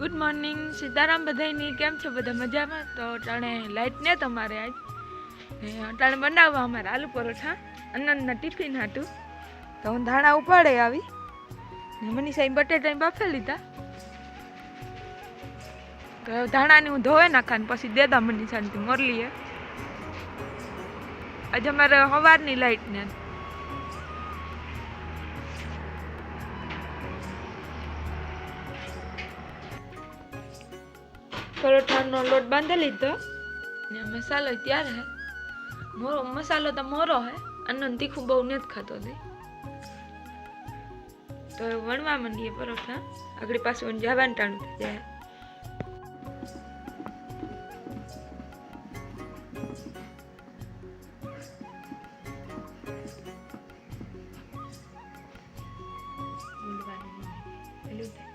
Morning Sitaram બધાયની કેમ છો? બધા મજામાં? તો અટાણે લાઈટ ને તમારે આજ? ને બનાવવા અમારે આલુ પરોઠા, અન્નના ટિફિન હાટું. તો હું ધાણા ઉપાડે આવી. ને મની સાહેબ બટેટા બાફે લીધા. તો ધાણાને હું ધોવે નાખા ને પછી દેતા મની શાંતિ મોરલીએ આજે અમારે સવારની લાઈટ ને. પરોઠાનો લોટ બાંધી લીધો. ને મસાલો ત્યારે હે. મોરો, મસાલો તો મોરો હે. આનંદ તીખું બહુ નથી ખાતો તે. તો વણવા માંડીએ પરોઠા. આગળ પાછું જવાનું ટાણું થઈ જાય. પેલું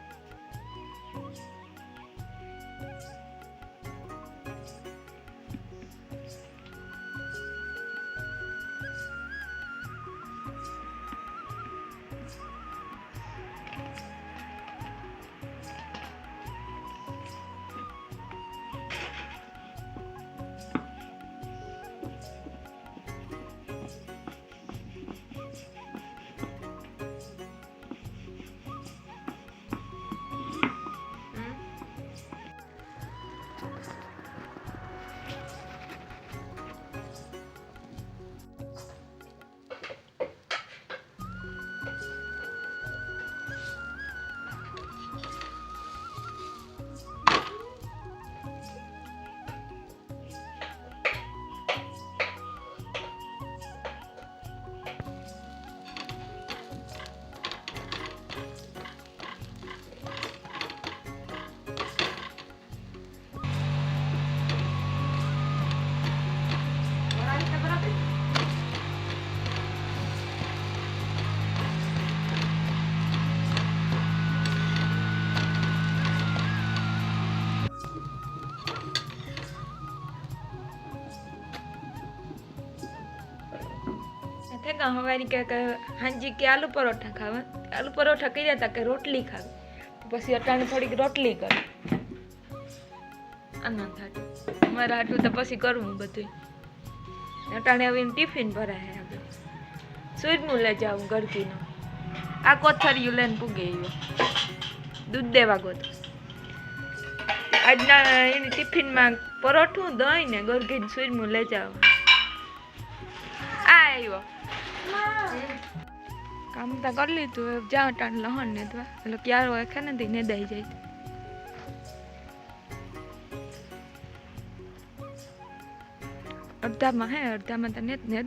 ના હવારી કે હાંજી કે આલુ પરોઠા ખાવા. આલુ પરોઠા કહી દેતા કે રોટલી ખાવી. પછી અટાણે થોડીક રોટલી કરી. આના થાય. મારા આટલું તો પછી કરવું બધું અટાણે આવીને ટિફિન ભરાય આપણે સૂરનું લઈ જાવ ગરકીનું આ કોથરિયું લઈને પૂગે એવો દૂધ દેવા ગોતો. આજના એની ટિફિનમાં પરોઠું દહીં ને ગરઘીને સૂરમું લઈ જાવ આ આવ્યો કામ તો કરી લીધું જ્યાં ટાણ લહણ ને દવા. એટલે ક્યારો એખે નથી ને દઈ જાય. અડધામાં હે, અડધામાં તો ને જ ને.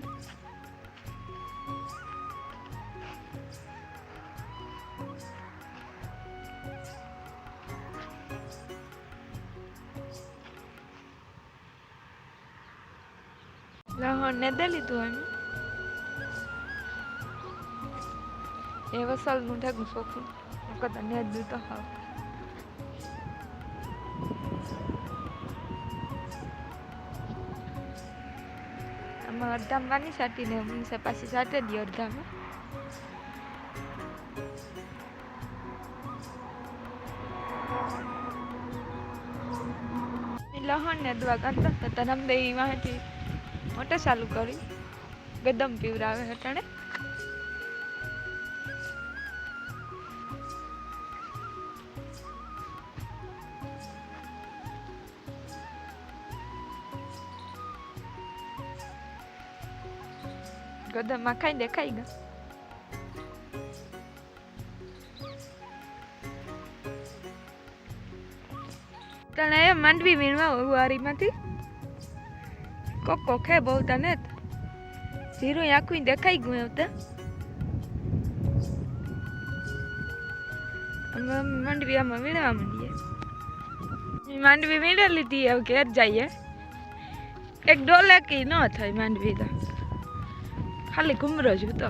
લહણ ને દે લીધું એમ એ વસાલનું ઠેકું સોખું. કદાચ ને જ તો હાવ આમાં અડધામાં વાની સાટીને મનસે પાછી સાટે દી અડધામાં લહણ ને દવા કરતા હતા તરમ દે વાંચી મોટે ચાલુ કરી. ગદમ પીવરાવે હટાણે. ગદમમાં ખાઈ દે ખાઈ ગયા તને માંડવી વીણવા વારીમાંથી. કોક હે બહુ તને જીરું આખું દેખાઈ ગયું એવું તો. માંડવી આમાં વીણવા માંડીએ. માંડવી વીણે લીધી, હવે ઘેર જઈએ. એક ડોલે કી ન થાય માંડવી તો. ખાલી ઘુમરો જ તો